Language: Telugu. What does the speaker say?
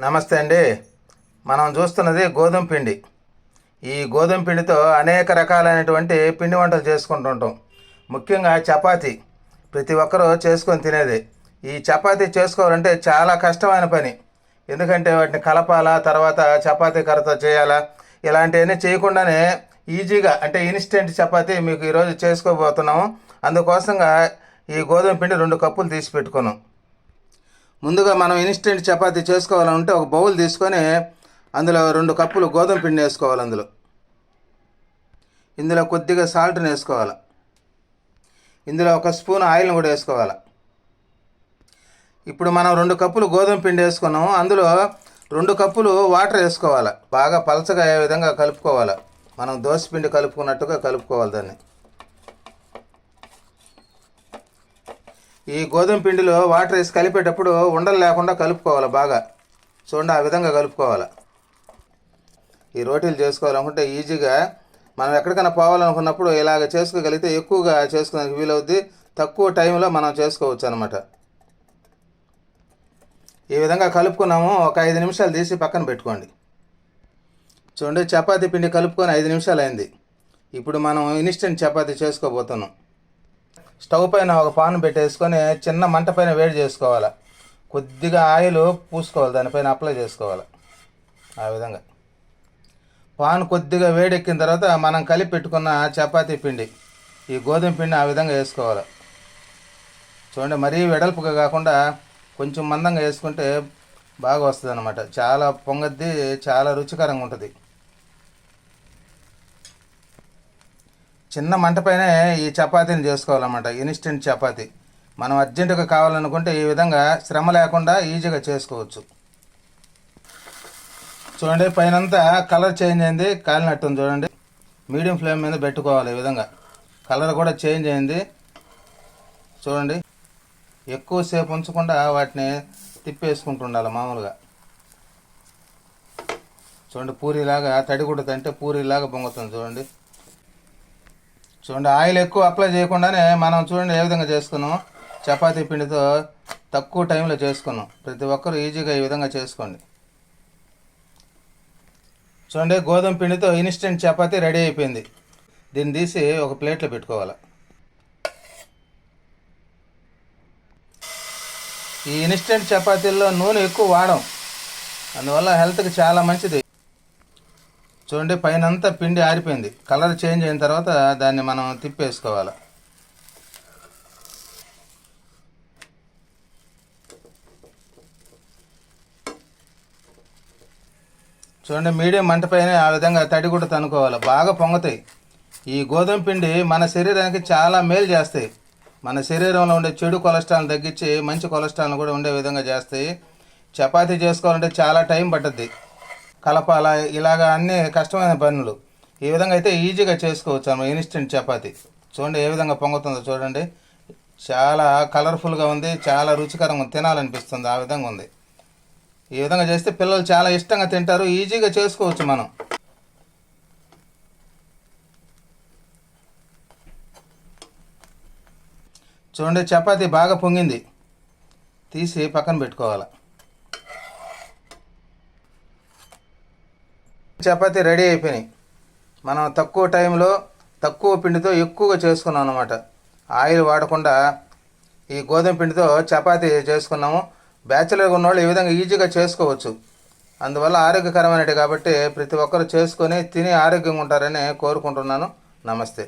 నమస్తే అండి. మనం చూస్తున్నది గోధుమ పిండి. ఈ గోధుమ పిండితో అనేక రకాలైనటువంటి పిండి వంటలు చేసుకుంటుంటాం. ముఖ్యంగా చపాతీ. ప్రతి ఒక్కరూ చేసుకొని తినేది. ఈ చపాతీ చేసుకోవాలంటే చాలా కష్టమైన పని. ఎందుకంటే వాటిని కలపాలా తర్వాత చపాతీ కర్రతో చేయాలా? ఇలాంటివన్నీ చేయకుండానే ఈజీగా అంటే ఇన్స్టెంట్ చపాతీ మీకు ఈరోజు చేసుకోబోతున్నాము. అందుకోసంగా ఈ గోధుమ పిండి రెండు కప్పులు తీసి పెట్టుకున్నాం. ముందుగా మనం ఇన్స్టెంట్ చపాతీ చేసుకోవాలంటే ఒక బౌల్ తీసుకొని అందులో రెండు కప్పులు గోధుమ పిండి వేసుకోవాలి అందులో. ఇందులో కొద్దిగా సాల్ట్ని వేసుకోవాలి. ఇందులో ఒక స్పూన్ ఆయిల్ని కూడా వేసుకోవాలి. ఇప్పుడు మనం రెండు కప్పులు గోధుమ పిండి వేసుకున్నాము. అందులో రెండు కప్పులు వాటర్ వేసుకోవాలి. బాగా పలచగా అయ్యే విధంగా కలుపుకోవాలి. మనం దోశ పిండి కలుపుకున్నట్టుగా కలుపుకోవాలి దాన్ని. ఈ గోధుమ పిండిలో వాటర్ వేసి కలిపేటప్పుడు ఉండలు లేకుండా కలుపుకోవాలి బాగా. చూడండి ఆ విధంగా కలుపుకోవాలి. ఈ రోటీలు చేసుకోవాలనుకుంటే ఈజీగా మనం ఎక్కడికైనా పోవాలనుకున్నప్పుడు ఇలాగ చేసుకోగలిగితే ఎక్కువగా చేసుకోవడానికి వీలవుద్ది. తక్కువ టైంలో మనం చేసుకోవచ్చు అనమాట ఈ విధంగా కలుపుకున్నాము. ఒక ఐదు నిమిషాలు తీసి పక్కన పెట్టుకోండి. చూడండి చపాతీ పిండి కలుపుకొని ఐదు నిమిషాలు అయింది. ఇప్పుడు మనం ఇన్స్టెంట్ చపాతీ చేసుకోబోతున్నాం. స్టవ్ పైన ఒక పాన్ పెట్టేసుకొని చిన్న మంట పైన వేడి చేసుకోవాలి. కొద్దిగా ఆయిల్ పూసుకోవాలి దానిపైన అప్లై చేసుకోవాలి. ఆ విధంగా. పాన్ కొద్దిగా వేడెక్కిన తర్వాత మనం కలిపి పెట్టుకున్న చపాతీ పిండి ఈ గోధుమ పిండి ఆ విధంగా వేసుకోవాలి. చూడండి మరీ వెడల్పుగా కాకుండా కొంచెం మందంగా వేసుకుంటే బాగా వస్తుంది అనమాట చాలా పొంగద్ది చాలా రుచికరంగా ఉంటుంది. చిన్న మంటపైనే ఈ చపాతీని చేసుకోవాలన్నమాట ఇన్స్టెంట్ చపాతీ. మనం అర్జెంటుగా కావాలనుకుంటే ఈ విధంగా శ్రమ లేకుండా ఈజీగా చేసుకోవచ్చు. చూడండి పైనంతా కలర్ చేంజ్ అయింది కాలినట్టుంది చూడండి. మీడియం ఫ్లేమ్ మీద పెట్టుకోవాలి ఈ విధంగా. కలర్ కూడా చేంజ్ అయింది. చూడండి ఎక్కువసేపు ఉంచకుండా వాటిని తిప్పేసుకుంటుండాలి మామూలుగా. చూడండి పూరిలాగా తడి తింటే పూరిలాగా పొంగుతుంది చూడండి. చూడండి ఆయిల్ ఎక్కువ అప్లై చేయకుండానే మనం చూడండి ఏ విధంగా చేసుకున్నాం. చపాతీ పిండితో తక్కువ టైంలో చేసుకున్నాం. ప్రతి ఒక్కరు ఈజీగా ఈ విధంగా చేసుకోండి. చూడండి గోధుమ పిండితో ఇన్స్టెంట్ చపాతీ రెడీ అయిపోయింది. దీన్ని తీసి ఒక ప్లేట్లో పెట్టుకోవాలి? ఈ ఇన్స్టెంట్ చపాతీల్లో నూనె ఎక్కువ వాడం. అందువల్ల హెల్త్కి చాలా మంచిది. చూడండి పైన అంతా పిండి ఆరిపోయింది. కలర్ చేంజ్ అయిన తర్వాత దాన్ని మనం తిప్పేసుకోవాలి. చూడండి మీడియం మంటపైనే ఆ విధంగా తడి కూడా తనుకోవాలి. బాగా పొంగతాయి. ఈ గోధుమ పిండి మన శరీరానికి చాలా మేలు చేస్తాయి. మన శరీరంలో ఉండే చెడు కొలెస్ట్రాల్ తగ్గించి మంచి కొలెస్ట్రాల్ కూడా ఉండే విధంగా చేస్తాయి. చపాతీ చేసుకోవాలంటే చాలా టైం పట్టుద్ది. కలపాల ఇలాగ అన్ని కష్టమైన పనులు. ఈ విధంగా అయితే ఈజీగా చేసుకోవచ్చు అన్నమాట ఇన్స్టెంట్ చపాతి. చూడండి ఏ విధంగా పొంగుతుందో చూడండి. చాలా కలర్ఫుల్గా ఉంది చాలా రుచికరంగా తినాలనిపిస్తుంది ఆ విధంగా ఉంది. ఈ విధంగా చేస్తే పిల్లలు చాలా ఇష్టంగా తింటారు ఈజీగా చేసుకోవచ్చు మనం. చూడండి చపాతి బాగా పొంగింది. తీసి పక్కన పెట్టుకోవాలి. చపాతీ రెడీ అయిపోయినాయి. మనం తక్కువ టైంలో తక్కువ పిండితో ఎక్కువగా చేసుకున్నాం అనమాట ఆయిల్ వాడకుండా ఈ గోధుమ పిండితో చపాతీ చేసుకున్నాము. బ్యాచిలర్గా ఉన్నవాళ్ళు ఈ విధంగా ఈజీగా చేసుకోవచ్చు. అందువల్ల ఆరోగ్యకరమైనది కాబట్టి ప్రతి ఒక్కరు చేసుకొని తిని ఆరోగ్యంగా ఉంటారని కోరుకుంటున్నాను. నమస్తే.